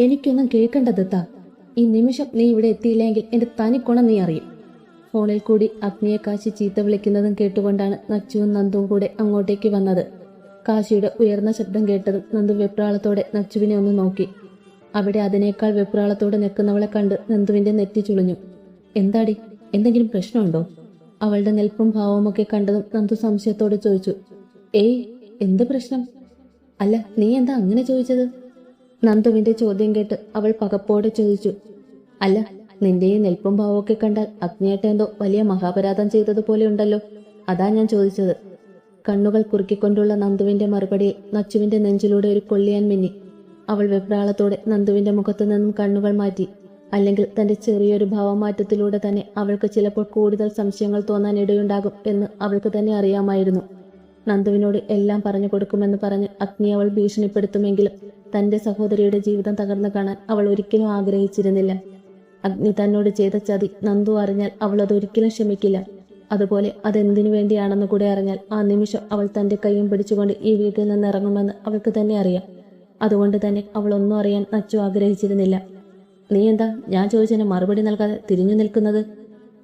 എനിക്കൊന്നും കേൾക്കണ്ട ദത്ത ഈ നിമിഷം നീ ഇവിടെ എത്തിയില്ലെങ്കിൽ എന്റെ തനിക്കുണം നീ അറിയും. ഫോണിൽ കൂടി അഗ്നിയെ കാശി ചീത്ത വിളിക്കുന്നതും കേട്ടുകൊണ്ടാണ് നച്ചുവും നന്ദുവും കൂടെ അങ്ങോട്ടേക്ക് വന്നത്. കാശിയുടെ ഉയർന്ന ശബ്ദം കേട്ടതും നന്ദു വെപ്രാളത്തോടെ നച്ചുവിനെ ഒന്ന് നോക്കി. അവിടെ അതിനേക്കാൾ വെപ്രാളത്തോടെ നിൽക്കുന്നവളെ കണ്ട് നന്ദുവിന്റെ നെറ്റി ചുളിഞ്ഞു. എന്താടി? എന്തെങ്കിലും പ്രശ്നമുണ്ടോ? അവളുടെ നിൽപ്പും ഭാവമൊക്കെ കണ്ടതും നന്ദു സംശയത്തോടെ ചോദിച്ചു. ഏയ് എന്ത് പ്രശ്നം? അല്ല നീ എന്താ അങ്ങനെ ചോദിച്ചത്? നന്ദുവിന്റെ ചോദ്യം കേട്ട് അവൾ പകപ്പോടെ ചോദിച്ചു അല്ല നിന്റെ ഈ നെൽപ്പും ഭാവമൊക്കെ കണ്ടാൽ അഗ്നിയേട്ടെന്തോ വലിയ മഹാപരാധം ചെയ്തതുപോലെ ഉണ്ടല്ലോ അതാ ഞാൻ ചോദിച്ചത്. കണ്ണുകൾ കുറുക്കിക്കൊണ്ടുള്ള നന്ദുവിന്റെ മറുപടിയിൽ നച്ചുവിന്റെ നെഞ്ചിലൂടെ ഒരു കൊള്ളിയാൻ മിന്നി. അവൾ വെപ്രാളത്തോടെ നന്ദുവിന്റെ മുഖത്തു നിന്നും കണ്ണുകൾ മാറ്റി. അല്ലെങ്കിൽ തന്റെ ചെറിയൊരു ഭാവമാറ്റത്തിലൂടെ തന്നെ അവൾക്ക് ചിലപ്പോൾ കൂടുതൽ സംശയങ്ങൾ തോന്നാൻ ഇടയുണ്ടാകും എന്ന് അവൾക്ക് തന്നെ അറിയാമായിരുന്നു. നന്ദുവിനോട് എല്ലാം പറഞ്ഞു കൊടുക്കുമെന്ന് പറഞ്ഞ് അഗ്നി അവൾ ഭീഷണിപ്പെടുത്തുമെങ്കിലും തന്റെ സഹോദരിയുടെ ജീവിതം തകർന്നു കാണാൻ അവൾ ഒരിക്കലും ആഗ്രഹിച്ചിരുന്നില്ല. അഗ്നി തന്നോട് ചെയ്ത ചതി നന്ദു അറിഞ്ഞാൽ അവൾ അതൊരിക്കലും ക്ഷമിക്കില്ല. അതുപോലെ അതെന്തിനു വേണ്ടിയാണെന്ന് കൂടെ അറിഞ്ഞാൽ ആ നിമിഷം അവൾ തന്റെ കൈയും പിടിച്ചുകൊണ്ട് ഈ വീട്ടിൽ നിന്ന് ഇറങ്ങുമെന്ന് അവൾക്ക് തന്നെ അറിയാം. അതുകൊണ്ട് തന്നെ അവൾ ഒന്നും അറിയാൻ നച്ചു ആഗ്രഹിച്ചിരുന്നില്ല. നീ എന്താ? ഞാൻ ചോദിച്ചതിന് മറുപടി നൽകാതെ തിരിഞ്ഞു നിൽക്കുന്നത്?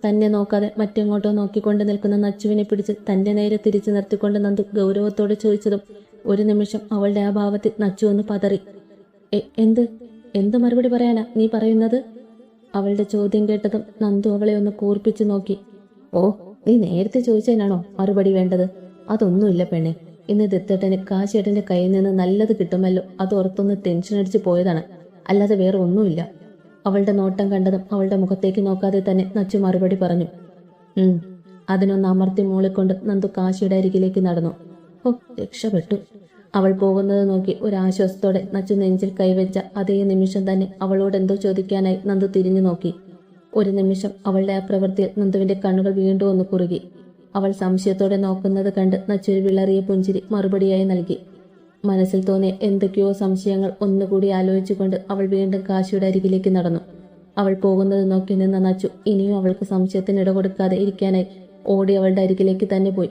തന്നെ നോക്കാതെ മറ്റെങ്ങോട്ടോ നോക്കിക്കൊണ്ട് നിൽക്കുന്ന നച്ചുവിനെ പിടിച്ച് തന്റെ നേരെ തിരിച്ചു നിർത്തിക്കൊണ്ട് നന്ദു ഗൗരവത്തോടെ ചോദിച്ചതും ഒരു നിമിഷം അവളുടെ ആ ഭാവത്തിൽ നച്ചു ഒന്ന് പതറി. എന്ത്? എന്ത് മറുപടി പറയാനാ നീ പറയുന്നത്? അവളുടെ ചോദ്യം കേട്ടതും നന്ദു അവളെ ഒന്ന് കൂർപ്പിച്ചു നോക്കി. ഓ നീ നേരത്തെ ചോദിച്ചതിനാണോ മറുപടി വേണ്ടത്? അതൊന്നുമില്ല പെണ്ണെ. ഇന്ന് ദത്തേട്ടന് കാശേട്ടന്റെ കയ്യിൽ നിന്ന് നല്ലത് കിട്ടുമല്ലോ. അത് ഓർത്തൊന്ന് ടെൻഷൻ അടിച്ചു പോയതാണ്. അല്ലാതെ വേറെ ഒന്നുമില്ല. അവളുടെ നോട്ടം കണ്ടതും അവളുടെ മുഖത്തേക്ക് നോക്കാതെ തന്നെ നച്ചു മറുപടി പറഞ്ഞു. അതിനൊന്ന് അമർത്തി മൂളിക്കൊണ്ട് നന്ദു കാശിയുടെ അരികിലേക്ക് നടന്നു. ഓ രക്ഷപ്പെട്ടു. അവൾ പോകുന്നത് നോക്കി ഒരാശ്വാസത്തോടെ നച്ചു നെഞ്ചിൽ കൈവച്ച അതേ നിമിഷം തന്നെ അവളോട് എന്തോ ചോദിക്കാനായി നന്ദു തിരിഞ്ഞു നോക്കി. ഒരു നിമിഷം അവളുടെ ആ പ്രവൃത്തിയിൽ നന്ദുവിന്റെ കണ്ണുകൾ വീണ്ടും ഒന്ന് കുറുകി. അവൾ സംശയത്തോടെ നോക്കുന്നത് കണ്ട് നച്ചൊരു വിളറിയ പുഞ്ചിരി മറുപടിയായി നൽകി. മനസ്സിൽ തോന്നിയ എന്തൊക്കെയോ സംശയങ്ങൾ ഒന്നുകൂടി ആലോചിച്ചുകൊണ്ട് അവൾ വീണ്ടും കാശിയുടെ അരികിലേക്ക് നടന്നു. അവൾ പോകുന്നത് നോക്കി നിന്ന നച്ചു ഇനിയും അവൾക്ക് സംശയത്തിന് ഇട കൊടുക്കാതെ ഇരിക്കാനായി ഓടി അവളുടെ അരികിലേക്ക് തന്നെ പോയി.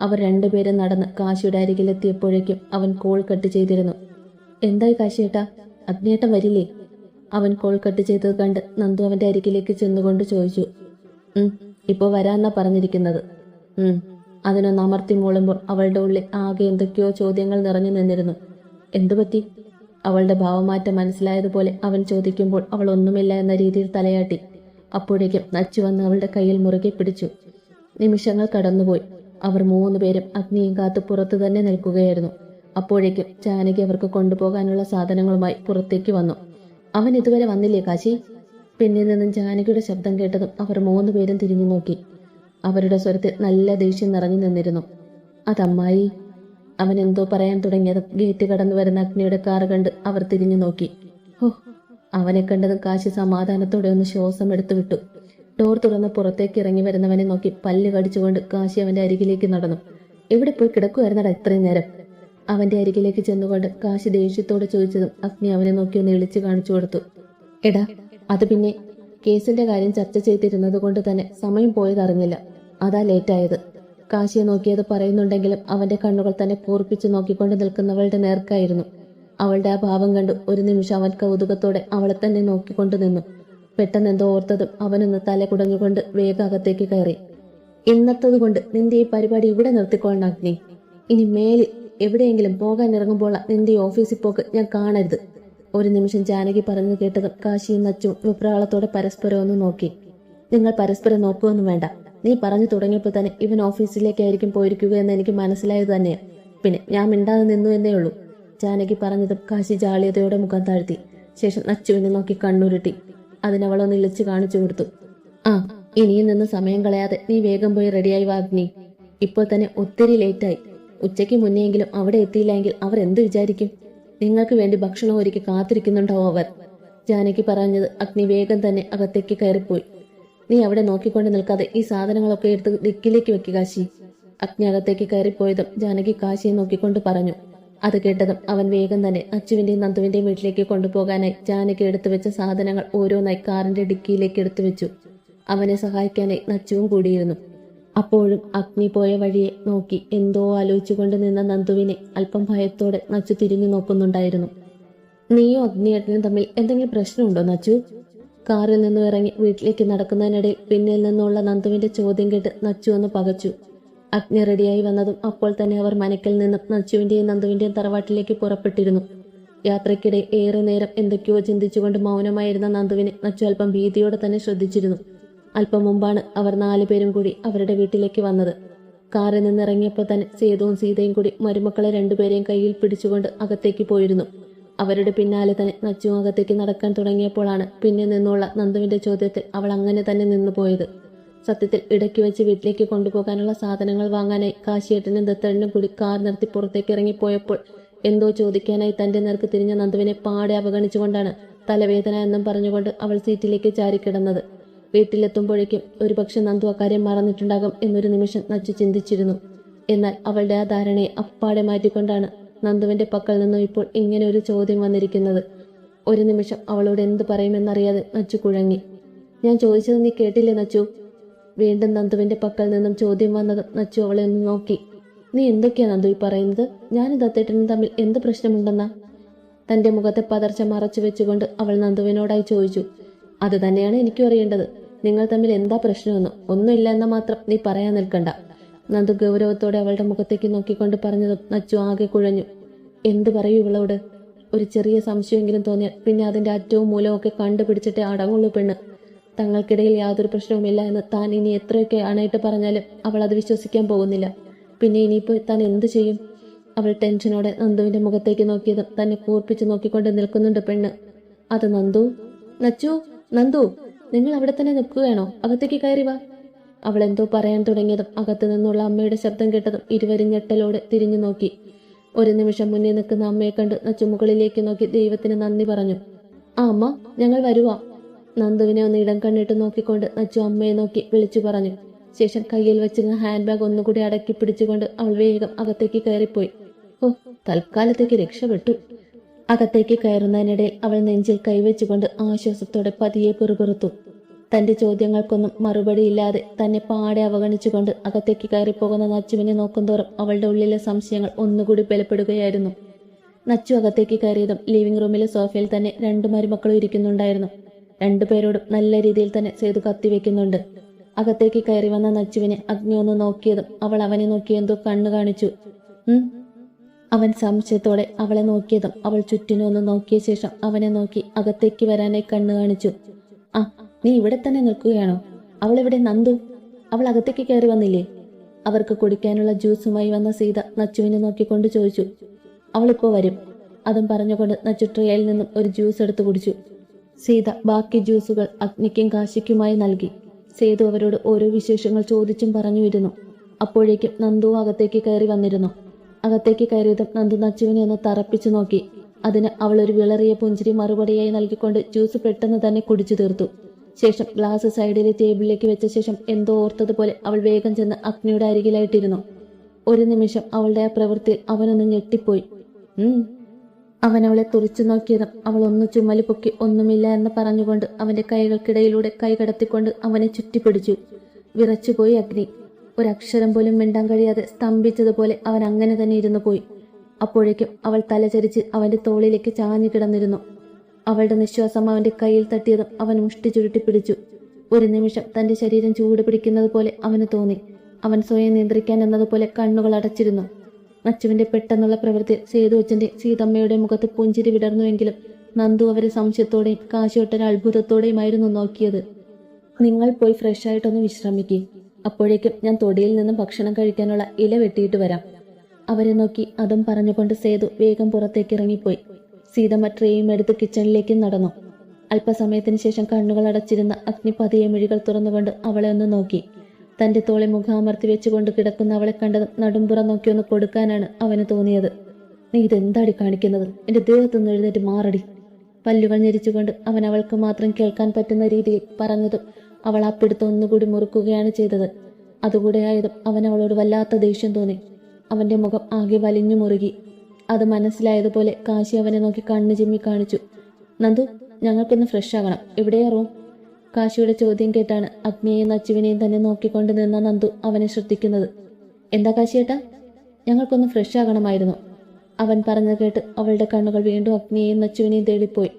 അവർ രണ്ടുപേരും നടന്ന് കാശിയുടെ അരികിലെത്തിയപ്പോഴേക്കും അവൻ കോൾ കട്ട് ചെയ്തിരുന്നു. എന്തായി കാശിയേട്ടാ? അഗ്നിയേട്ടം വരില്ലേ? അവൻ കോൾ കട്ട് ചെയ്തത് കണ്ട് നന്ദു അവന്റെ അരികിലേക്ക് ചെന്നുകൊണ്ട് ചോദിച്ചു. ഉം ഇപ്പോ വരാന്നാ പറഞ്ഞിരിക്കുന്നത്. ഉം. അതിനൊന്ന് അമർത്തി മൂളുമ്പോൾ അവളുടെ ഉള്ളിൽ ആകെ എന്തൊക്കെയോ ചോദ്യങ്ങൾ നിറഞ്ഞു നിന്നിരുന്നു. എന്തു പറ്റി? അവളുടെ ഭാവമാറ്റം മനസ്സിലായതുപോലെ അവൻ ചോദിക്കുമ്പോൾ അവൾ ഒന്നുമില്ല എന്ന രീതിയിൽ തലയാട്ടി. അപ്പോഴേക്കും നച്ചു വന്ന് അവളുടെ കയ്യിൽ മുറുകെ പിടിച്ചു. നിമിഷങ്ങൾ കടന്നുപോയി. അവർ മൂന്നുപേരും അഗ്നിയും കാത്ത് പുറത്തു തന്നെ നിൽക്കുകയായിരുന്നു. അപ്പോഴേക്കും ജാനകി അവർക്ക് കൊണ്ടുപോകാനുള്ള സാധനങ്ങളുമായി പുറത്തേക്ക് വന്നു. അവൻ ഇതുവരെ വന്നില്ലേ കാശി? പിന്നിൽ നിന്നും ജാനകിയുടെ ശബ്ദം കേട്ടതും അവർ മൂന്നുപേരും തിരിഞ്ഞു നോക്കി. അവരുടെ സ്വരത്തിൽ നല്ല ദേഷ്യം നിറഞ്ഞു നിന്നിരുന്നു. അതമ്മായി അവൻ എന്തോ പറയാൻ തുടങ്ങിയതും. ഗേറ്റ് കടന്നു വരുന്ന അഗ്നിയുടെ കാറ് കണ്ട് അവർ തിരിഞ്ഞു നോക്കി. ഹോ അവനെ കണ്ടതും കാശി സമാധാനത്തോടെ ഒന്ന് ശ്വാസം എടുത്തു വിട്ടു ഡോർ തുറന്ന് പുറത്തേക്ക് ഇറങ്ങി വരുന്നവനെ നോക്കി പല്ല് കടിച്ചുകൊണ്ട് കാശി അവന്റെ അരികിലേക്ക് നടന്നു. എവിടെ പോയി കിടക്കുമായിരുന്നടാ ഇത്രയും നേരം? അവന്റെ അരികിലേക്ക് ചെന്നുകൊണ്ട് കാശി ദേഷ്യത്തോടെ ചോദിച്ചതും അഗ്നി അവനെ നോക്കി ഒന്ന് ഇളിച്ചു കാണിച്ചു കൊടുത്തു. എടാ അത് പിന്നെ കേസിന്റെ കാര്യം ചർച്ച ചെയ്തിരുന്നത് കൊണ്ട് തന്നെ സമയം പോയതറിഞ്ഞില്ല അതാ ലേറ്റായത്. കാശിയെ നോക്കിയത് പറയുന്നുണ്ടെങ്കിലും അവന്റെ കണ്ണുകൾ തന്നെ പൂർപ്പിച്ച് നോക്കിക്കൊണ്ട് നിൽക്കുന്നവളുടെ നേർക്കായിരുന്നു. അവളുടെ ആ ഭാവം കണ്ടു ഒരു നിമിഷം അവൻ കൗതുകത്തോടെ അവളെ തന്നെ നോക്കിക്കൊണ്ട് നിന്നു. പെട്ടെന്ന് എന്തോ ഓർത്തതും അവനൊന്ന് തല കുടഞ്ഞുകൊണ്ട് വേഗാകത്തേക്ക് കയറി. ഇന്നത്തത് കൊണ്ട് നിന്റെ ഈ പരിപാടി ഇവിടെ നിർത്തിക്കൊള്ളണം അഗ്നി. ഇനി മേലിൽ എവിടെയെങ്കിലും പോകാൻ ഇറങ്ങുമ്പോൾ നിന്റെ ഈ ഓഫീസിൽ പോക്ക് ഞാൻ കാണരുത്. ഒരു നിമിഷം ജാനകി പറഞ്ഞു കേട്ടതും കാശിയും നച്ചും വിപ്രാളത്തോടെ പരസ്പരം ഒന്ന് നോക്കി. നിങ്ങൾ പരസ്പരം നോക്കുകയൊന്നും വേണ്ട. നീ പറഞ്ഞു തുടങ്ങിയപ്പോൾ തന്നെ ഇവൻ ഓഫീസിലേക്കായിരിക്കും പോയിരിക്കുക എന്ന് എനിക്ക് മനസ്സിലായത് തന്നെയാ. പിന്നെ ഞാൻ മിണ്ടാതെ നിന്നു എന്നേ ഉള്ളൂ. ജാനകി പറഞ്ഞതും കാശി ജാളിയതയോടെ മുഖം താഴ്ത്തി. ശേഷം നച്ചുവിനെ നോക്കി കണ്ണുരുട്ടി. അതിനവളൊന്ന് ഇളിച്ചു കാണിച്ചു കൊടുത്തു. ആ ഇനിയും നിന്ന് സമയം കളയാതെ നീ വേഗം പോയി റെഡിയായി വാഗ്നി ഇപ്പോൾ തന്നെ ഒത്തിരി ലേറ്റായി. ഉച്ചയ്ക്ക് മുന്നെയെങ്കിലും അവിടെ എത്തിയില്ലെങ്കിൽ അവർ എന്ത് വിചാരിക്കും? നിങ്ങൾക്ക് വേണ്ടി ഭക്ഷണം ഒരുക്കി കാത്തിരിക്കുന്നുണ്ടാവും അവർ. ജാനകി പറഞ്ഞത് അഗ്നി വേഗം തന്നെ അകത്തേക്ക് കയറിപ്പോയി. നീ അവിടെ നോക്കിക്കൊണ്ട് നിൽക്കാതെ ഈ സാധനങ്ങളൊക്കെ എടുത്ത് ദിക്കിലേക്ക് വെക്കുക കാശി. അഗ്നി അകത്തേക്ക് കയറിപ്പോയതും ജാനകി കാശിയെ നോക്കിക്കൊണ്ട് പറഞ്ഞു. അത് കേട്ടതും അവൻ വേഗം തന്നെ അച്ചുവിന്റെയും നന്ദുവിന്റെയും വീട്ടിലേക്ക് കൊണ്ടുപോകാനായി ജാനകി എടുത്തു വെച്ച സാധനങ്ങൾ ഓരോന്നായി കാറിന്റെ ഡിക്കിയിലേക്ക് എടുത്തു വെച്ചു. അവനെ സഹായിക്കാനായി നച്ചുവും കൂടിയിരുന്നു. അപ്പോഴും അഗ്നി പോയ വഴിയെ നോക്കി എന്തോ ആലോചിച്ചുകൊണ്ട് നിന്ന നന്ദുവിനെ അല്പം ഭയത്തോടെ നച്ചു തിരിഞ്ഞു നോക്കുന്നുണ്ടായിരുന്നു. നീയോ അഗ്നിയേട്ടനും തമ്മിൽ എന്തെങ്കിലും പ്രശ്നമുണ്ടോ നച്ചു? കാറിൽ നിന്നും ഇറങ്ങി വീട്ടിലേക്ക് നടക്കുന്നതിനിടയിൽ പിന്നിൽ നിന്നുള്ള നന്ദുവിന്റെ ചോദ്യം കേട്ട് നച്ചു ഒന്ന് പകച്ചു. അഗ്നി റെഡിയായി വന്നതും അപ്പോൾ തന്നെ അവർ മനക്കിൽ നിന്നും നച്ചുവിന്റെയും നന്ദുവിന്റെയും തറവാട്ടിലേക്ക് പുറപ്പെട്ടിരുന്നു. യാത്രയ്ക്കിടെ ഏറെ നേരം എന്തൊക്കെയോ ചിന്തിച്ചുകൊണ്ട് മൗനമായിരുന്ന നന്ദുവിനെ നച്ചു അല്പം ഭീതിയോടെ തന്നെ ശ്രദ്ധിച്ചിരുന്നു. അല്പം മുമ്പാണ് അവർ നാലുപേരും കൂടി അവരുടെ വീട്ടിലേക്ക് വന്നത്. കാറിൽ നിന്നിറങ്ങിയപ്പോൾ തന്നെ സേതുവും സീതയും കൂടി മരുമക്കളെ രണ്ടുപേരെയും കയ്യിൽ പിടിച്ചുകൊണ്ട് അകത്തേക്ക് പോയിരുന്നു. അവരുടെ പിന്നാലെ തന്നെ നച്ചു അകത്തേക്ക് നടക്കാൻ തുടങ്ങിയപ്പോഴാണ് പിന്നെ നിന്നുള്ള നന്ദുവിന്റെ ചോദ്യത്തിൽ അവൾ അങ്ങനെ തന്നെ നിന്നു പോയത് സത്യത്തിൽ ഇടയ്ക്ക് വെച്ച് വീട്ടിലേക്ക് കൊണ്ടുപോകാനുള്ള സാധനങ്ങൾ വാങ്ങാനായി കാശിയേട്ടനും ദത്തണ്ണനും കൂടി കാർ നിർത്തി പുറത്തേക്ക് ഇറങ്ങിപ്പോയപ്പോൾ എന്തോ ചോദിക്കാനായി തന്റെ നേർക്ക് തിരിഞ്ഞ നന്ദുവിനെ പാടെ അവഗണിച്ചുകൊണ്ടാണ് തലവേദന എന്നും പറഞ്ഞുകൊണ്ട് അവൾ സീറ്റിലേക്ക് ചാരിക്കിടന്നത്. വീട്ടിലെത്തുമ്പോഴേക്കും ഒരുപക്ഷെ നന്ദു അക്കാര്യം മറന്നിട്ടുണ്ടാകും എന്നൊരു നിമിഷം നച്ചു ചിന്തിച്ചിരുന്നു. എന്നാൽ അവളുടെ ആ ധാരണയെ അപ്പാടെ മാറ്റിക്കൊണ്ടാണ് നന്ദുവിന്റെ പക്കൽ നിന്നും ഇപ്പോൾ ഇങ്ങനെ ഒരു ചോദ്യം വന്നിരിക്കുന്നത്. ഒരു നിമിഷം അവളോട് എന്ത് പറയുമെന്നറിയാതെ നച്ചു കുഴങ്ങി. ഞാൻ ചോദിച്ചത് നീ കേട്ടില്ലേ നച്ചു? വീണ്ടും നന്ദുവിന്റെ പക്കൽ നിന്നും ചോദ്യം വന്ന നച്ചു അവളെ ഒന്ന് നോക്കി. നീ എന്തൊക്കെയാ നന്ദു ഈ പറയുന്നത്? ഞാനും ദത്തേട്ടനും തമ്മിൽ എന്ത് പ്രശ്നമുണ്ടെന്നാ? തന്റെ മുഖത്തെ പതർച്ച മറച്ചു വെച്ചുകൊണ്ട് അവൾ നന്ദുവിനോടായി ചോദിച്ചു. അത് തന്നെയാണ് എനിക്കും അറിയേണ്ടത്. നിങ്ങൾ തമ്മിൽ എന്താ പ്രശ്നമെന്നോ? ഒന്നുമില്ല എന്ന മാത്രം നീ പറയാൻ നിൽക്കണ്ട. നന്ദു ഗൗരവത്തോടെ അവളുടെ മുഖത്തേക്ക് നോക്കിക്കൊണ്ട് പറഞ്ഞതും നച്ചു ആകെ കുഴഞ്ഞു. എന്തു പറയൂ ഇവളോട്? ഒരു ചെറിയ സംശയമെങ്കിലും തോന്നിയാൽ പിന്നെ അതിന്റെ അറ്റവും മൂലവും കണ്ടുപിടിച്ചിട്ടേ അടങ്ങുള്ളൂ പെണ്ണ്. തങ്ങൾക്കിടയിൽ യാതൊരു പ്രശ്നവുമില്ല എന്ന് താൻ ഇനി എത്രയൊക്കെ ആണായിട്ട് പറഞ്ഞാലും അവൾ അത് വിശ്വസിക്കാൻ പോകുന്നില്ല. പിന്നെ ഇനിയിപ്പോൾ താൻ എന്ത് ചെയ്യും? അവൾ ടെൻഷനോടെ നന്ദുവിന്റെ മുഖത്തേക്ക് നോക്കിയതും തന്നെ കൂർപ്പിച്ച് നോക്കിക്കൊണ്ട് നിൽക്കുന്നുണ്ട് പെണ്ണ്. അത് നന്ദു? നച്ചു നന്ദു നിങ്ങൾ അവിടെ തന്നെ നിൽക്കുകയാണോ? അകത്തേക്ക് കയറി വാ. അവൾ എന്തോ പറയാൻ തുടങ്ങിയതും അകത്തു നിന്നുള്ള അമ്മയുടെ ശബ്ദം കേട്ടതും ഇരുവരും ഞെട്ടലോടെ തിരിഞ്ഞു നോക്കി. ഒരു നിമിഷം മുന്നേ നിൽക്കുന്ന അമ്മയെ കണ്ട് നച്ചു മുകളിലേക്ക് നോക്കി ദൈവത്തിന് നന്ദി പറഞ്ഞു. ആ അമ്മ ഞങ്ങൾ വരുവാ. നന്ദുവിനെ ഒന്ന് ഇടം കണ്ണിട്ട് നോക്കിക്കൊണ്ട് അച്ചു അമ്മയെ നോക്കി വിളിച്ചു പറഞ്ഞു. ശേഷം കയ്യിൽ വെച്ചിരുന്ന ഹാൻഡ് ബാഗ് ഒന്നുകൂടി അടക്കി പിടിച്ചുകൊണ്ട് അവൾ വേഗം അകത്തേക്ക് കയറിപ്പോയി. ഓ തൽക്കാലത്തേക്ക് രക്ഷപ്പെട്ടു. അകത്തേക്ക് കയറുന്നതിനിടയിൽ അവൾ നെഞ്ചിൽ കൈവച്ചുകൊണ്ട് ആശ്വാസത്തോടെ പതിയെ പെറുപെറുത്തു. തന്റെ ചോദ്യങ്ങൾക്കൊന്നും മറുപടിയില്ലാതെ തന്നെ പാടെ അവഗണിച്ചുകൊണ്ട് അകത്തേക്ക് കയറിപ്പോകുന്ന നച്ചുവിനെ നോക്കുന്തോറും അവളുടെ ഉള്ളിലെ സംശയങ്ങൾ ഒന്നുകൂടി ബലപ്പെടുകയായിരുന്നു. നച്ചു അകത്തേക്ക് കയറിയതും ലിവിംഗ് റൂമിലെ സോഫയിൽ തന്നെ രണ്ടു മരുമക്കളും ഇരിക്കുന്നുണ്ടായിരുന്നു. രണ്ടുപേരോടും നല്ല രീതിയിൽ തന്നെ സേതു കത്തിവെക്കുന്നുണ്ട്. അകത്തേക്ക് കയറി വന്ന നച്ചുവിനെ അഗ്നി ഒന്ന് നോക്കിയതും അവൾ അവനെ നോക്കി എന്തോ കണ്ണു കാണിച്ചു. അവൻ സംശയത്തോടെ അവളെ നോക്കിയതും അവൾ ചുറ്റിനും ഒന്ന് നോക്കിയ ശേഷം അവനെ നോക്കി അകത്തേക്ക് വരാനായി കണ്ണു കാണിച്ചു. ആ നീ ഇവിടെ തന്നെ നിൽക്കുകയാണോ? അവൾ ഇവിടെ നന്ദു? അവൾ അകത്തേക്ക് കയറി വന്നില്ലേ? അവർക്ക് കുടിക്കാനുള്ള ജ്യൂസുമായി വന്ന സീത നച്ചുവിനെ നോക്കിക്കൊണ്ട് ചോദിച്ചു. അവളിപ്പോ വരും. അതും പറഞ്ഞുകൊണ്ട് നച്ചു ട്രേയിൽ നിന്നും ഒരു ജ്യൂസ് എടുത്തു കുടിച്ചു. സീത ബാക്കി ജ്യൂസുകൾ അഗ്നിക്കും കാശിക്കുമായി നൽകി. സേതു അവരോട് ഓരോ വിശേഷങ്ങൾ ചോദിച്ചും പറഞ്ഞുവരുന്നു അപ്പോഴേക്കും നന്ദു അകത്തേക്ക് കയറി വന്നിരുന്നു. അകത്തേക്ക് കയറിയതും നന്ദു നച്ചുവിനെ ഒന്ന് തറപ്പിച്ചു നോക്കി. അതിന് അവൾ ഒരു വിളറിയ പുഞ്ചിരി മറുപടിയായി നൽകിക്കൊണ്ട് ജ്യൂസ് പെട്ടെന്ന് തന്നെ കുടിച്ചു തീർത്തു. ശേഷം ഗ്ലാസ് സൈഡിലെ ടേബിളിലേക്ക് വെച്ച ശേഷം എന്തോ ഓർത്തതുപോലെ അവൾ വേഗം ചെന്ന് അഗ്നിയുടെ അരികിലായിട്ടിരുന്നു. ഒരു നിമിഷം അവളുടെ ആ പ്രവൃത്തിയിൽ അവനൊന്ന് ഞെട്ടിപ്പോയി. അവൻ അവളെ തുറച്ചു നോക്കിയതും അവൾ ഒന്ന് ചുമൽ പൊക്കി ഒന്നുമില്ല എന്ന് പറഞ്ഞുകൊണ്ട് അവന്റെ കൈകൾക്കിടയിലൂടെ കൈ കടത്തിക്കൊണ്ട് അവനെ ചുറ്റിപ്പിടിച്ചു. വിറച്ചുപോയി അഗ്നി. ഒരക്ഷരം പോലും മിണ്ടാൻ കഴിയാതെ സ്തംഭിച്ചതുപോലെ അവൻ അങ്ങനെ തന്നെ ഇരുന്നു പോയി. അപ്പോഴേക്കും അവൾ തലചരിച്ച് അവന്റെ തോളിലേക്ക് ചാഞ്ഞു കിടന്നിരുന്നു. അവളുടെ നിശ്വാസം അവന്റെ കയ്യിൽ തട്ടിയതും അവൻ മുഷ്ടി ചുരുട്ടി പിടിച്ചു ഒരു നിമിഷം തന്റെ ശരീരം ചൂട് പിടിക്കുന്നത് പോലെ അവന് തോന്നി. അവൻ സ്വയം നിയന്ത്രിക്കാൻ എന്നതുപോലെ കണ്ണുകൾ അടച്ചിരുന്നു. നച്ചുവിന്റെ പെട്ടെന്നുള്ള പ്രവൃത്തി സേതുവച്ചന്റെ സീതമ്മയുടെ മുഖത്ത് പുഞ്ചിരി വിടർന്നുവെങ്കിലും നന്ദു അവരെ സംശയത്തോടെയും കാശിയൊട്ടൻ അത്ഭുതത്തോടെയുമായിരുന്നു നോക്കിയത്. നിങ്ങൾ പോയി ഫ്രഷ് ആയിട്ടൊന്ന് വിശ്രമിക്കുക അപ്പോഴേക്കും ഞാൻ തൊടിയിൽ നിന്നും ഭക്ഷണം കഴിക്കാനുള്ള ഇല വെട്ടിയിട്ട് വരാം. അവരെ നോക്കി അതും പറഞ്ഞുകൊണ്ട് സേതു വേഗം പുറത്തേക്ക് ഇറങ്ങിപ്പോയി. സീതമ്മ ട്രെയും എടുത്ത് കിച്ചണിലേക്ക് നടന്നു. അല്പസമയത്തിന് ശേഷം കണ്ണുകൾ അടച്ചിരുന്ന അഗ്നിപതിയെ മിഴികൾ തുറന്നുകൊണ്ട് അവളെ ഒന്ന് നോക്കി. തന്റെ തോളെ മുഖാമർത്തി വെച്ചുകൊണ്ട് കിടക്കുന്ന അവളെ കണ്ട് നടുമ്പുറം നോക്കി ഒന്ന് കൊടുക്കാനാണ് അവന് തോന്നിയത്. നീ ഇതെന്താടി കാണിക്കുന്നത്? എന്റെ ദേഹത്തുനിന്ന് എഴുന്നേറ്റ് മാറടി. പല്ലുകൾ ഞെരിച്ചുകൊണ്ട് അവൻ അവൾക്ക് മാത്രം കേൾക്കാൻ പറ്റുന്ന രീതിയിൽ പറഞ്ഞതും അവൾ ആ പിടുത്തം ഒന്നുകൂടി മുറുക്കുകയാണ് ചെയ്തത്. അതുകൂടെ ആയതും അവൻ അവളോട് വല്ലാത്ത ദേഷ്യം തോന്നി. അവന്റെ മുഖം ആകെ വലിഞ്ഞു മുറുകി. അത് മനസ്സിലായതുപോലെ കാശി അവനെ നോക്കി കണ്ണു ചിമ്മി കാണിച്ചു. നന്ദു ഞങ്ങൾക്കൊന്ന് ഫ്രഷ് ആകണം. എവിടെയാ റൂം? കാശിയുടെ ചോദ്യം കേട്ടാണ് അഗ്നിയെയും നച്ചുവിനെയും തന്നെ നോക്കിക്കൊണ്ട് നിന്ന നന്ദു അവനെ ശ്രദ്ധിക്കുന്നത്. എന്താ കാശിയേട്ടാ? ഞങ്ങൾക്കൊന്ന് ഫ്രഷ് ആകണമായിരുന്നു. അവൻ പറഞ്ഞു കേട്ട് അവളുടെ കണ്ണുകൾ വീണ്ടും അഗ്നിയെയും നച്ചുവിനെയും തേടിപ്പോയി.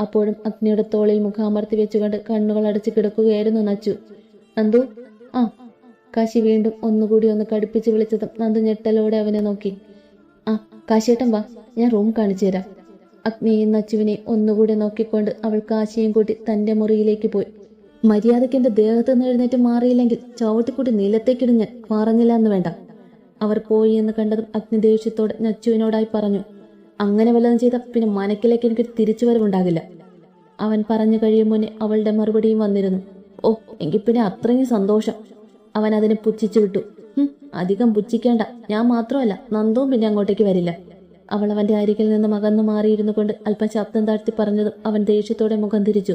അപ്പോഴും അഗ്നിയുടെ തോളിൽ മുഖാമർത്തി വെച്ചുകൊണ്ട് കണ്ണുകൾ അടച്ചു കിടക്കുകയായിരുന്നു നച്ചു. നന്ദു ആ. കാശി വീണ്ടും ഒന്നുകൂടി ഒന്ന് കടുപ്പിച്ച് വിളിച്ചതും നന്ദു ഞെട്ടലോടെ അവനെ നോക്കി. ആ കാശിയേട്ടൻ വാ ഞാൻ റൂം കാണിച്ചു തരാം. അഗ്നിയെയും നച്ചുവിനെയും ഒന്നുകൂടി നോക്കിക്കൊണ്ട് അവൾ കാശിയും കൂട്ടി തന്റെ മുറിയിലേക്ക് പോയി. മര്യാദയ്ക്ക് എന്റെ ദേഹത്ത് നിന്ന് എഴുന്നേറ്റ് മാറിയില്ലെങ്കിൽ ചവിട്ടിക്കൂട്ടി നിലത്തേക്കിടും ഞാൻ. പറഞ്ഞില്ല എന്ന് വേണ്ട. അവർ പോയി എന്ന് കണ്ടതും അഗ്നി ദേഷ്യത്തോടെ നച്ചുവിനോടായി പറഞ്ഞു അങ്ങനെ വല്ലതും ചെയ്ത പിന്നെ മനക്കിലേക്ക് എനിക്കൊരു തിരിച്ചുവരവുണ്ടാകില്ല. അവൻ പറഞ്ഞു കഴിയും മുന്നേ അവളുടെ മറുപടിയും വന്നിരുന്നു ഓ എങ്കിൽ പിന്നെ അത്രയും സന്തോഷം. അവൻ അതിനെ പുച്ഛിച്ചു വിട്ടു അധികം പുച്ഛിക്കേണ്ട. ഞാൻ മാത്രമല്ല നന്ദവും പിന്നെ അങ്ങോട്ടേക്ക് വരില്ല. അവൾ അവന്റെ അരികിൽ നിന്ന് അകന്നു മാറിയിരുന്നു കൊണ്ട് അല്പം ശബ്ദം താഴ്ത്തി പറഞ്ഞതും അവൻ ദേഷ്യത്തോടെ മുഖം തിരിച്ചു.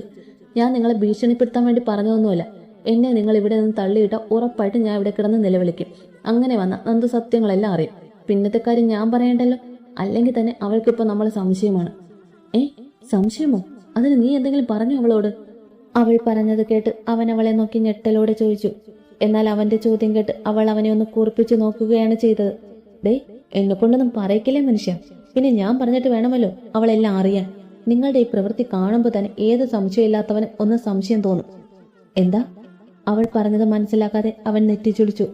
ഞാൻ നിങ്ങളെ ഭീഷണിപ്പെടുത്താൻ വേണ്ടി പറഞ്ഞതൊന്നുമല്ല. എന്നെ നിങ്ങൾ ഇവിടെ നിന്ന് തള്ളിയിട്ട ഉറപ്പായിട്ട് ഞാൻ ഇവിടെ കിടന്ന് നിലവിളിക്കും. അങ്ങനെ വന്ന നന്ദു സത്യങ്ങളെല്ലാം അറിയും. പിന്നത്തെ കാര്യം ഞാൻ പറയണ്ടല്ലോ? അല്ലെങ്കിൽ തന്നെ അവൾക്കിപ്പോൾ നമ്മളെ സംശയമാണ്. ഏ? സംശയമോ? അതിന് നീ എന്തെങ്കിലും പറഞ്ഞു അവളോട്? അവൾ പറഞ്ഞത് കേട്ട് അവൻ അവളെ നോക്കി ഞെട്ടലോടെ ചോദിച്ചു. എന്നാൽ അവന്റെ ചോദ്യം കേട്ട് അവൾ അവനെ ഒന്ന് കുറിപ്പിച്ചു നോക്കുകയാണ് ചെയ്തത്. ദേ എന്നെ കൊണ്ടൊന്നും പറയിക്കില്ലേ മനുഷ്യ? പിന്നെ ഞാൻ പറഞ്ഞിട്ട് വേണമല്ലോ അവളെല്ലാം അറിയാൻ. നിങ്ങളുടെ ഈ പ്രവൃത്തി കാണുമ്പോൾ തന്നെ ഏത് സംശയമില്ലാത്തവന് ഒന്ന് സംശയം തോന്നും. എന്താ? അവൾ പറഞ്ഞത് മനസ്സിലാക്കാതെ അവൻ നെറ്റിച്ചുളിച്ചു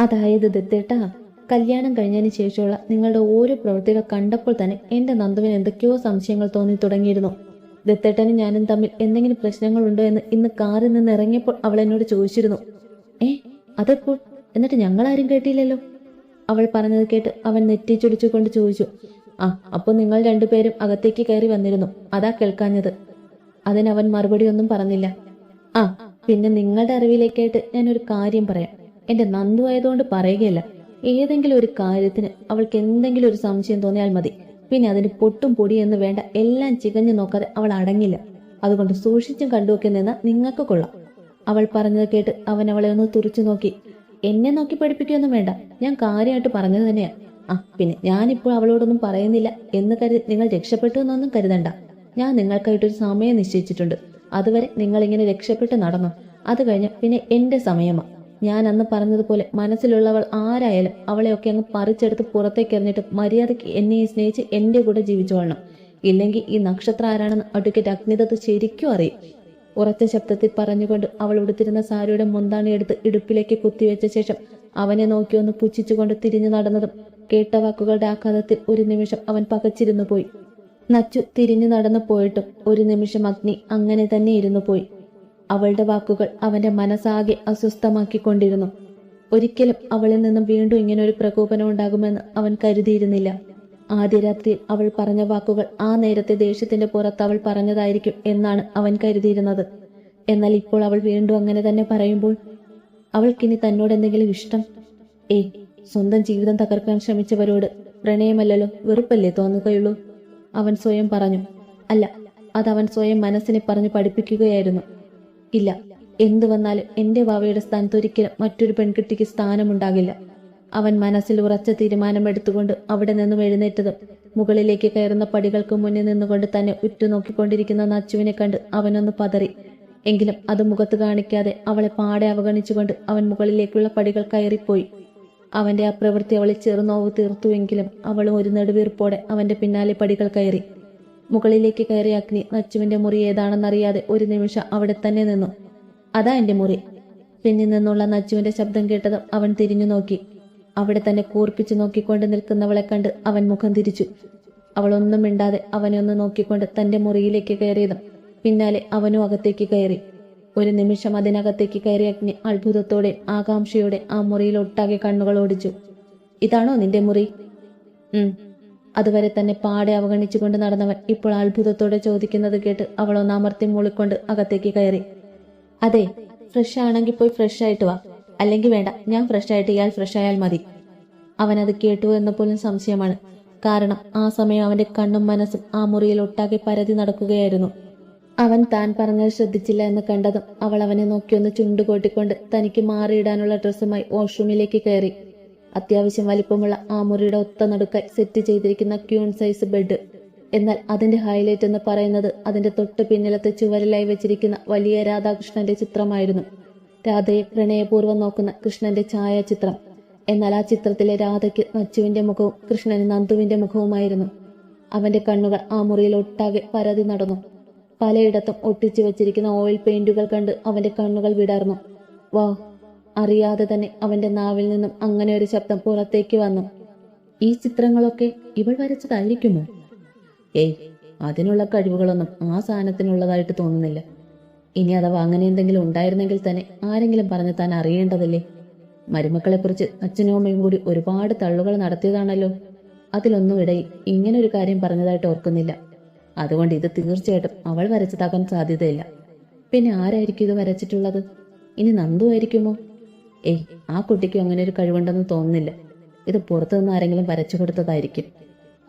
അതായത് ദത്തേട്ട കല്യാണം കഴിഞ്ഞതിന് ശേഷമുള്ള നിങ്ങളുടെ ഓരോ പ്രവൃത്തികൾ കണ്ടപ്പോൾ തന്നെ എന്റെ നന്ദുവിന് എന്തൊക്കെയോ സംശയങ്ങൾ തോന്നി തുടങ്ങിയിരുന്നു. ദത്തേട്ടനും ഞാനും തമ്മിൽ എന്തെങ്കിലും പ്രശ്നങ്ങളുണ്ടോ എന്ന് ഇന്ന് കാറിൽ നിന്ന് ഇറങ്ങിയപ്പോൾ അവൾ എന്നോട് ചോദിച്ചിരുന്നു. ഏ അതെപ്പോൾ? എന്നിട്ട് ഞങ്ങളാരും കേട്ടില്ലല്ലോ? അവൾ പറഞ്ഞത് കേട്ട് അവൻ നെറ്റിച്ചൊടിച്ചുകൊണ്ട് ചോദിച്ചു. ആ അപ്പോൾ നിങ്ങൾ രണ്ടുപേരും അകത്തേക്ക് കയറി വന്നിരുന്നു. അതാ കേൾക്കാഞ്ഞത്. അതിനവൻ മറുപടി ഒന്നും പറഞ്ഞില്ല. ആ പിന്നെ നിങ്ങളുടെ അറിവിലേക്കായിട്ട് ഞാൻ ഒരു കാര്യം പറയാം. എന്റെ നന്ദു ആയതുകൊണ്ട് പറയുകയല്ല. ഏതെങ്കിലും ഒരു കാര്യത്തിന് അവൾക്ക് എന്തെങ്കിലും ഒരു സംശയം തോന്നിയാൽ മതി. പിന്നെ അതിന് പൊട്ടും പൊടിയെന്ന് വേണ്ട. എല്ലാം ചികഞ്ഞു നോക്കാതെ അവൾ അടങ്ങില്ല. അതുകൊണ്ട് സൂക്ഷിച്ചും കണ്ടുവൊക്കെ നിന്ന് നിങ്ങൾക്ക് കൊള്ളാം. അവൾ പറഞ്ഞത് കേട്ട് അവൻ അവളെ ഒന്ന് തുറച്ചു നോക്കി. എന്നെ നോക്കി പഠിപ്പിക്കുകയൊന്നും വേണ്ട. ഞാൻ കാര്യമായിട്ട് പറഞ്ഞത് തന്നെയാ. ആ പിന്നെ ഞാനിപ്പോൾ അവളോടൊന്നും പറയുന്നില്ല എന്ന് കരുതി നിങ്ങൾ രക്ഷപ്പെട്ടു എന്നൊന്നും കരുതണ്ട. ഞാൻ നിങ്ങൾക്കായിട്ടൊരു സമയം നിശ്ചയിച്ചിട്ടുണ്ട്. അതുവരെ നിങ്ങൾ ഇങ്ങനെ രക്ഷപ്പെട്ട് നടന്നു. അത് കഴിഞ്ഞ് പിന്നെ എന്റെ സമയമാ. ഞാൻ അന്ന് പറഞ്ഞതുപോലെ മനസ്സിലുള്ളവൾ ആരായാലും അവളെയൊക്കെ അങ്ങ് പറിച്ചെടുത്ത് പുറത്തേക്ക് എറിഞ്ഞിട്ട് മര്യാദയ്ക്ക് എന്നെ സ്നേഹിച്ച് എന്റെ കൂടെ ജീവിച്ചോളണം. ഇല്ലെങ്കിൽ ഈ നക്ഷത്രം ആരാണെന്ന് അഡ്വക്കേറ്റ് അഗ്നിദത്ത് ശരിക്കും അറിയും. ഉറച്ച ശബ്ദത്തിൽ പറഞ്ഞുകൊണ്ട് അവൾ ഉടുത്തിരുന്ന സാരിയുടെ മുന്താണി എടുത്ത് ഇടുപ്പിലേക്ക് കുത്തിവെച്ച ശേഷം അവനെ നോക്കി ഒന്ന് പുച്ഛിച്ചുകൊണ്ട് തിരിഞ്ഞു നടന്നതും കേട്ട വാക്കുകളുടെ ആഘാതത്തിൽ ഒരു നിമിഷം അവൻ പകച്ചിരുന്നു പോയി. നച്ചു തിരിഞ്ഞു നടന്നു പോയിട്ടും ഒരു നിമിഷം അഗ്നി അങ്ങനെ തന്നെ ഇരുന്നു പോയി. അവളുടെ വാക്കുകൾ അവന്റെ മനസ്സാകെ അസ്വസ്ഥമാക്കിക്കൊണ്ടിരുന്നു. ഒരിക്കലും അവളിൽ നിന്നും വീണ്ടും ഇങ്ങനെ ഒരു പ്രകോപനം ഉണ്ടാകുമെന്ന് അവൻ കരുതിയിരുന്നില്ല. ആദ്യ രാത്രിയിൽ അവൾ പറഞ്ഞ വാക്കുകൾ ആ നേരത്തെ ദേഷ്യത്തിന്റെ പുറത്ത് അവൾ പറഞ്ഞതായിരിക്കും എന്നാണ് അവൻ കരുതിയിരുന്നത്. എന്നാൽ ഇപ്പോൾ അവൾ വീണ്ടും അങ്ങനെ തന്നെ പറയുമ്പോൾ അവൾക്കിനി തന്നോട് എന്തെങ്കിലും ഇഷ്ടം? ഏയ് സ്വന്തം ജീവിതം തകർക്കാൻ ശ്രമിച്ചവരോട് പ്രണയമല്ലല്ലോ വെറുപ്പല്ലേ തോന്നുകയുള്ളൂ? അവൻ സ്വയം പറഞ്ഞു അല്ല അതവൻ സ്വയം മനസ്സിനെ പറഞ്ഞു പഠിപ്പിക്കുകയായിരുന്നു. ഇല്ല എന്തു വന്നാലും എന്റെ വാവയുടെ സ്ഥാനത്ത് ഒരിക്കലും മറ്റൊരു പെൺകുട്ടിക്ക് സ്ഥാനമുണ്ടാകില്ല. അവൻ മനസ്സിൽ ഉറച്ച തീരുമാനമെടുത്തുകൊണ്ട് അവിടെ നിന്നും എഴുന്നേറ്റതും മുകളിലേക്ക് കയറുന്ന പടികൾക്ക് മുന്നിൽ നിന്നുകൊണ്ട് തന്നെ ഉറ്റുനോക്കിക്കൊണ്ടിരിക്കുന്ന നച്ചുവിനെ കണ്ട് അവനൊന്ന് പതറി. എങ്കിലും അത് മുഖത്ത് കാണിക്കാതെ അവളെ പാടെ അവഗണിച്ചുകൊണ്ട് അവൻ മുകളിലേക്കുള്ള പടികൾ കയറിപ്പോയി. അവന്റെ ആ പ്രവൃത്തി അവളെ ചെറുനോവ് തീർത്തുവെങ്കിലും അവളും ഒരു നെടുവീർപ്പോടെ അവന്റെ പിന്നാലെ പടികൾ കയറി. മുകളിലേക്ക് കയറിയ അഗ്നി നച്ചുവിന്റെ മുറി ഏതാണെന്നറിയാതെ ഒരു നിമിഷം അവിടെ തന്നെ നിന്നു. അതാ എന്റെ മുറി. പിന്നിൽ നിന്നുള്ള നച്ചുവിന്റെ ശബ്ദം കേട്ടതും അവൻ തിരിഞ്ഞു നോക്കി. അവിടെ തന്നെ കൂർപ്പിച്ചു നോക്കിക്കൊണ്ട് നിൽക്കുന്നവളെ കണ്ട് അവൻ മുഖം തിരിച്ചു. അവളൊന്നും മിണ്ടാതെ അവനെ ഒന്ന് നോക്കിക്കൊണ്ട് തന്റെ മുറിയിലേക്ക് കയറിയതും പിന്നാലെ അവനും അകത്തേക്ക് കയറി. ഒരു നിമിഷം അതിനകത്തേക്ക് കയറിയ അഗ്നി അത്ഭുതത്തോടെ ആകാംക്ഷയോടെ ആ മുറിയിൽ ഒട്ടാകെ കണ്ണുകൾ ഓടിച്ചു. ഇതാണോ നിന്റെ മുറി? ഉം. അതുവരെ തന്നെ പാടെ അവഗണിച്ചുകൊണ്ട് നടന്നവൻ ഇപ്പോൾ അത്ഭുതത്തോടെ ചോദിക്കുന്നത് കേട്ട് അവൾ ഒന്ന് അമർത്തി മൂളിക്കൊണ്ട് അകത്തേക്ക് കയറി. അതെ ഫ്രഷ് ആണെങ്കിൽ പോയി ഫ്രഷ് ആയിട്ട് വാ. അല്ലെങ്കിൽ വേണ്ട ഞാൻ ഫ്രഷ് ആയിട്ട് ഇയാൾ ഫ്രഷ് ആയാൽ മതി. അവൻ അത് കേട്ടു എന്ന പോലും സംശയമാണ്. കാരണം ആ സമയം അവന്റെ കണ്ണും മനസ്സും ആ മുറിയിൽ ഒട്ടാകെ പരതി നടക്കുകയായിരുന്നു. അവൻ താൻ പറഞ്ഞത് ശ്രദ്ധിച്ചില്ല എന്ന് കണ്ടതും അവൾ അവനെ നോക്കിയൊന്ന് ചുണ്ടുകൂട്ടിക്കൊണ്ട് തനിക്ക് മാറിയിടാനുള്ള ഡ്രസ്സുമായി വാഷ്റൂമിലേക്ക് കയറി. അത്യാവശ്യം വലിപ്പമുള്ള ആ മുറിയുടെ ഒത്ത നടുക്കായി സെറ്റ് ചെയ്തിരിക്കുന്ന ക്യൂൺ സൈസ് ബെഡ് എന്നാൽ അതിന്റെ ഹൈലൈറ്റ് എന്ന് പറയുന്നത് അതിന്റെ തൊട്ട് പിന്നിലത്തെ ചുവരിലായി വെച്ചിരിക്കുന്ന വലിയ രാധാകൃഷ്ണന്റെ ചിത്രമായിരുന്നു. രാധയെ പ്രണയപൂർവം നോക്കുന്ന കൃഷ്ണന്റെ ഛായാചിത്രം. എന്നാൽ ആ ചിത്രത്തിലെ രാധയ്ക്ക് നച്ചുവിന്റെ മുഖവും കൃഷ്ണന് നന്ദുവിന്റെ മുഖവുമായിരുന്നു. അവന്റെ കണ്ണുകൾ ആ മുറിയിൽ ഒട്ടാകെ പരതി നടന്നു. പലയിടത്തും ഒട്ടിച്ചു വെച്ചിരിക്കുന്ന ഓയിൽ പെയിന്റുകൾ കണ്ട് അവന്റെ കണ്ണുകൾ വിടർന്നു. വാ അറിയാതെ തന്നെ അവന്റെ നാവിൽ നിന്നും അങ്ങനെ ഒരു ശബ്ദം പുറത്തേക്ക് വന്നു. ഈ ചിത്രങ്ങളൊക്കെ ഇവൾ വരച്ചതായിരിക്കുമോ? ഏയ് അതിനുള്ള കഴിവുകളൊന്നും ആ സാധനത്തിനുള്ളതായിട്ട് തോന്നുന്നില്ല. ഇനി അഥവാ അങ്ങനെ എന്തെങ്കിലും ഉണ്ടായിരുന്നെങ്കിൽ തന്നെ ആരെങ്കിലും പറഞ്ഞ് താൻ അറിയേണ്ടതല്ലേ? മരുമക്കളെക്കുറിച്ച് അച്ഛനും അമ്മയും കൂടി ഒരുപാട് തള്ളുകൾ നടത്തിയതാണല്ലോ. അതിലൊന്നും ഇടയിൽ ഇങ്ങനെ ഒരു കാര്യം പറഞ്ഞതായിട്ട് ഓർക്കുന്നില്ല. അതുകൊണ്ട് ഇത് തീർച്ചയായിട്ടും അവൾ വരച്ചതാകാൻ സാധ്യതയില്ല. പിന്നെ ആരായിരിക്കും ഇത് വരച്ചിട്ടുള്ളത്? ഇനി നന്ദു ആയിരിക്കുമോ? ഏയ് ആ കുട്ടിക്ക് അങ്ങനെ ഒരു കഴിവുണ്ടെന്ന് തോന്നുന്നില്ല. ഇത് പുറത്തുനിന്ന് ആരെങ്കിലും വരച്ചു കൊടുത്തതായിരിക്കും.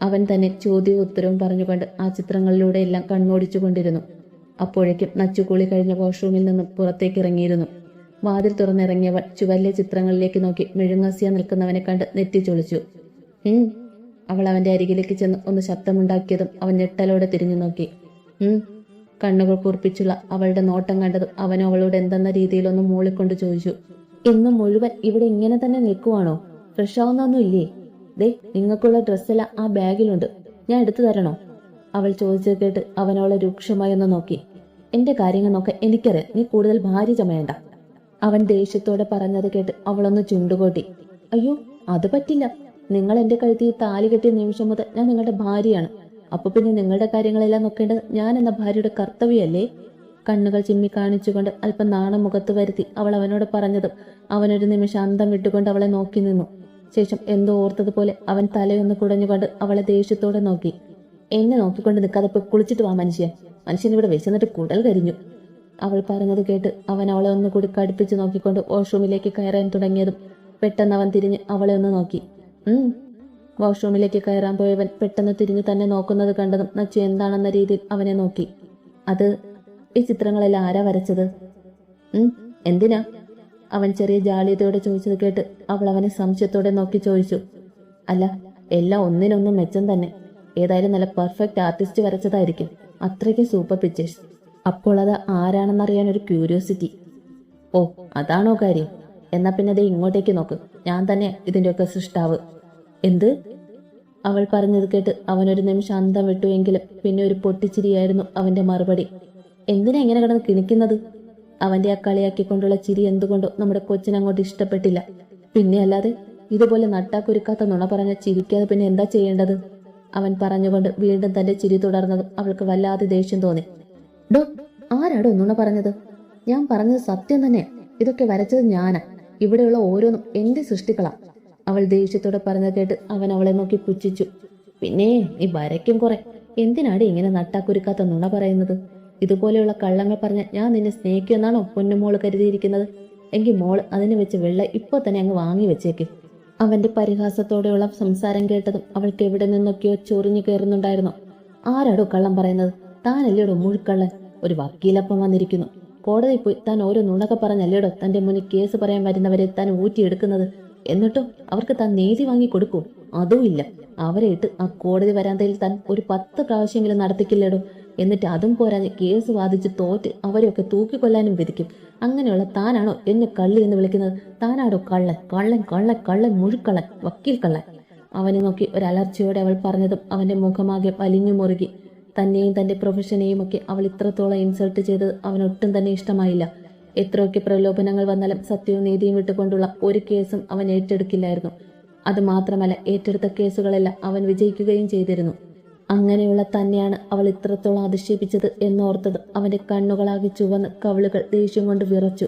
അവൻ തന്നെ ചോദ്യവും ഉത്തരവും പറഞ്ഞുകൊണ്ട് ആ ചിത്രങ്ങളിലൂടെ എല്ലാം കണ്ണോടിച്ചു കൊണ്ടിരുന്നു. അപ്പോഴേക്കും നച്ചുകൂളി കഴിഞ്ഞ വാഷ്റൂമിൽ നിന്ന് പുറത്തേക്ക് ഇറങ്ങിയിരുന്നു. വാതിൽ തുറന്നിറങ്ങിയവൾ ചുവല്ലെ ചിത്രങ്ങളിലേക്ക് നോക്കി മെഴുങ്ങാസിയ നിൽക്കുന്നവനെ കണ്ട് നെറ്റി ചൊളിച്ചു അവൾ അവന്റെ അരികിലേക്ക് ചെന്ന് ഒന്ന് ശബ്ദമുണ്ടാക്കിയതും അവൻ ഞെട്ടലോടെ തിരിഞ്ഞു നോക്കി. ഉം. കണ്ണുകൾ കുറിപ്പിച്ചുള്ള അവളുടെ നോട്ടം കണ്ടതും അവൻ അവളോട് എന്തെന്ന രീതിയിലൊന്ന് മൂളിക്കൊണ്ട് ചോദിച്ചു. ഇന്ന് മുഴുവൻ ഇവിടെ ഇങ്ങനെ തന്നെ നിൽക്കുവാണോ? ഫ്രഷ് ആവുന്നൊന്നും ഇല്ലേ? ദേ നിങ്ങൾക്കുള്ള ഡ്രസ്സെല്ലാം ആ ബാഗിലുണ്ട്. ഞാൻ എടുത്തു തരണോ? അവൾ ചോദിച്ചത് കേട്ട് അവനവളെ രൂക്ഷമായി ഒന്ന് നോക്കി. എന്റെ കാര്യങ്ങൾ നോക്കാൻ എനിക്കറിയാം. നീ കൂടുതൽ ഭാര്യ ചമയണ്ട. അവൻ ദേഷ്യത്തോടെ പറഞ്ഞത് കേട്ട് അവളൊന്ന് ചുണ്ടുകൂട്ടി. അയ്യോ അത് പറ്റില്ല. നിങ്ങൾ എന്റെ കഴുത്തിൽ താലി കെട്ടിയ നിമിഷം മുതൽ ഞാൻ നിങ്ങളുടെ ഭാര്യയാണ്. അപ്പൊ പിന്നെ നിങ്ങളുടെ കാര്യങ്ങളെല്ലാം നോക്കേണ്ടത് ഞാൻ എന്ന ഭാര്യയുടെ കർത്തവ്യമല്ലേ? കണ്ണുകൾ ചിമ്മി കാണിച്ചുകൊണ്ട് അല്പം നാണം മുഖത്ത് വരുത്തി അവൾ അവനോട് പറഞ്ഞതും അവനൊരു നിമിഷം അന്തം വിട്ടുകൊണ്ട് അവളെ നോക്കി നിന്നു. ശേഷം എന്തോ ഓർത്തതുപോലെ അവൻ തലയൊന്ന് കുടഞ്ഞുകൊണ്ട് അവളെ ദേഷ്യത്തോടെ നോക്കി. എന്നെ നോക്കിക്കൊണ്ട് നിൽക്കാതെ പോയി കുളിച്ചിട്ട് വാ മനുഷ്യൻ മനുഷ്യൻ ഇവിടെ വിശന്നിട്ട് കുടൽ കരിഞ്ഞു. അവൾ പറഞ്ഞത് കേട്ട് അവൻ അവളെ ഒന്നുകൂടി കടുപ്പിച്ച് നോക്കിക്കൊണ്ട് വാഷ്റൂമിലേക്ക് കയറാൻ തുടങ്ങിയതും പെട്ടെന്ന് അവൻ തിരിഞ്ഞ് അവളെ ഒന്ന് നോക്കി. വാഷ്റൂമിലേക്ക് കയറാൻ പോയവൻ പെട്ടെന്ന് തിരിഞ്ഞു തന്നെ നോക്കുന്നത് കണ്ടതും നച്ചു എന്താണെന്ന രീതിയിൽ അവനെ നോക്കി. അത് ഈ ചിത്രങ്ങളെല്ലാം ആരാ വരച്ചത്? എന്തിനാ? അവൻ ചെറിയ ജാളിയതയോടെ ചോദിച്ചത് കേട്ട് അവൾ അവനെ സംശയത്തോടെ നോക്കി ചോദിച്ചു. അല്ല എല്ലാം ഒന്നിനൊന്നും മെച്ചം തന്നെ. ഏതായാലും നല്ല പെർഫെക്റ്റ് ആർട്ടിസ്റ്റ് വരച്ചതായിരിക്കും. അത്രയ്ക്ക് സൂപ്പർ പിക്ചേഴ്സ്. അപ്പോൾ അത് ആരാണെന്നറിയാൻ ഒരു ക്യൂരിയോസിറ്റി. ഓ അതാണോ കാര്യം? എന്നാ പിന്നെ അത് ഇങ്ങോട്ടേക്ക് നോക്ക്. ഞാൻ തന്നെ ഇതിന്റെയൊക്കെ സൃഷ്ടാവ്. എന്ത്? അവൾ പറഞ്ഞത് കേട്ട് അവനൊരു നിമിഷം അന്തം വിട്ടുവെങ്കിലും പിന്നെ ഒരു പൊട്ടിച്ചിരിയായിരുന്നു അവന്റെ മറുപടി. എന്തിനാ ഇങ്ങനെ കിടന്ന് കിണിക്കുന്നത്? അവന്റെ ആ കളിയാക്കിക്കൊണ്ടുള്ള ചിരി എന്തുകൊണ്ടോ നമ്മുടെ കൊച്ചിനങ്ങോട്ട് ഇഷ്ടപ്പെട്ടില്ല. പിന്നെ അല്ലാതെ ഇതുപോലെ നട്ടാക്കുരുക്കാത്ത നുണ പറഞ്ഞ ചിരിക്കാതെ പിന്നെ എന്താ ചെയ്യേണ്ടത്? അവൻ പറഞ്ഞുകൊണ്ട് വീണ്ടും തന്റെ ചിരി തുടർന്നതും അവൾക്ക് വല്ലാതെ ദേഷ്യം തോന്നി. ഡോ ആരാടോ നുണ പറഞ്ഞത്? ഞാൻ പറഞ്ഞത് സത്യം തന്നെ ഇതൊക്കെ വരച്ചത് ഞാനാ. ഇവിടെയുള്ള ഓരോന്നും എന്റെ സൃഷ്ടികളാ. അവൾ ദേഷ്യത്തോടെ പറഞ്ഞ കേട്ട് അവൻ അവളെ നോക്കി പുച്ഛിച്ചു. പിന്നെ നീ വരയ്ക്കും കുറെ. എന്തിനാടി ഇങ്ങനെ നട്ടാക്കുരുക്കാത്ത നുണ പറയുന്നത്? ഇതുപോലെയുള്ള കള്ളങ്ങൾ പറഞ്ഞ ഞാൻ നിന്നെ സ്നേഹിക്കുമെന്നാണോ പൊന്നുമോൾ കരുതിയിരിക്കുന്നത്? എങ്കിൽ മോൾ അതിന് വെച്ച് വെള്ള ഇപ്പൊ തന്നെ അങ്ങ് വാങ്ങി വെച്ചേക്ക്. അവന്റെ പരിഹാസത്തോടെയുള്ള സംസാരം കേട്ടതും അവൾക്ക് എവിടെ നിന്നൊക്കെയോ ചൊറിഞ്ഞു കയറുന്നുണ്ടായിരുന്നു ആരാടോ കള്ളം പറയുന്നത്? താനല്ലേടോ മുഴുക്കള്ളൻ? ഒരു വക്കീലപ്പം വന്നിരിക്കുന്നു. കോടതിയിൽ പോയി താൻ ഓരോ നുണക പറഞ്ഞല്ലേടോ? തന്റെ മുന്നിൽ കേസ് പറയാൻ വരുന്നവരെ താൻ ഊറ്റിയെടുക്കുന്നത്. എന്നിട്ടോ അവർക്ക് താൻ നീതി വാങ്ങി കൊടുക്കൂ. ഇല്ല. അവരെ ഇട്ട് ആ കോടതി വരാന്തയിൽ താൻ ഒരു പത്ത് പ്രാവശ്യമെങ്കിലും നടത്തിക്കില്ലേടോ? എന്നിട്ട് അതും പോരാഞ്ഞ് കേസ് വാദിച്ച് തോറ്റ് അവരെയൊക്കെ തൂക്കിക്കൊല്ലാനും വിധിക്കും. അങ്ങനെയുള്ള താനാണോ എന്നെ കള്ളി എന്ന് വിളിക്കുന്നത്? താനാണോ കള്ളൻ? കള്ളൻ കള്ളൻ കള്ളൻ മുഴുക്കള്ളൻ വക്കീൽ കള്ളൻ. അവനെ നോക്കി ഒരലർച്ചയോടെ അവൾ പറഞ്ഞതും അവന്റെ മുഖമാകെ വലിഞ്ഞു മുറുകി തന്നെയും തന്റെ പ്രൊഫഷനെയും ഒക്കെ അവൾ ഇത്രത്തോളം ഇൻസൾട്ട് ചെയ്തത് അവനൊട്ടും തന്നെ ഇഷ്ടമായില്ല. എത്രയൊക്കെ പ്രലോഭനങ്ങൾ വന്നാലും സത്യവും നീതിയും വിട്ടുകൊണ്ടുള്ള ഒരു കേസും അവൻ ഏറ്റെടുക്കില്ലായിരുന്നു. അത് മാത്രമല്ല ഏറ്റെടുത്ത കേസുകളെല്ലാം അവൻ വിജയിക്കുകയും ചെയ്തിരുന്നു. അങ്ങനെയുള്ള തന്നെയാണ് അവൾ ഇത്രത്തോളം അധിക്ഷേപിച്ചത് എന്നോർത്തത്. അവന്റെ കണ്ണുകളാകെ ചുവന്ന് കവിളുകൾ ദേഷ്യം കൊണ്ട് വിറച്ചു.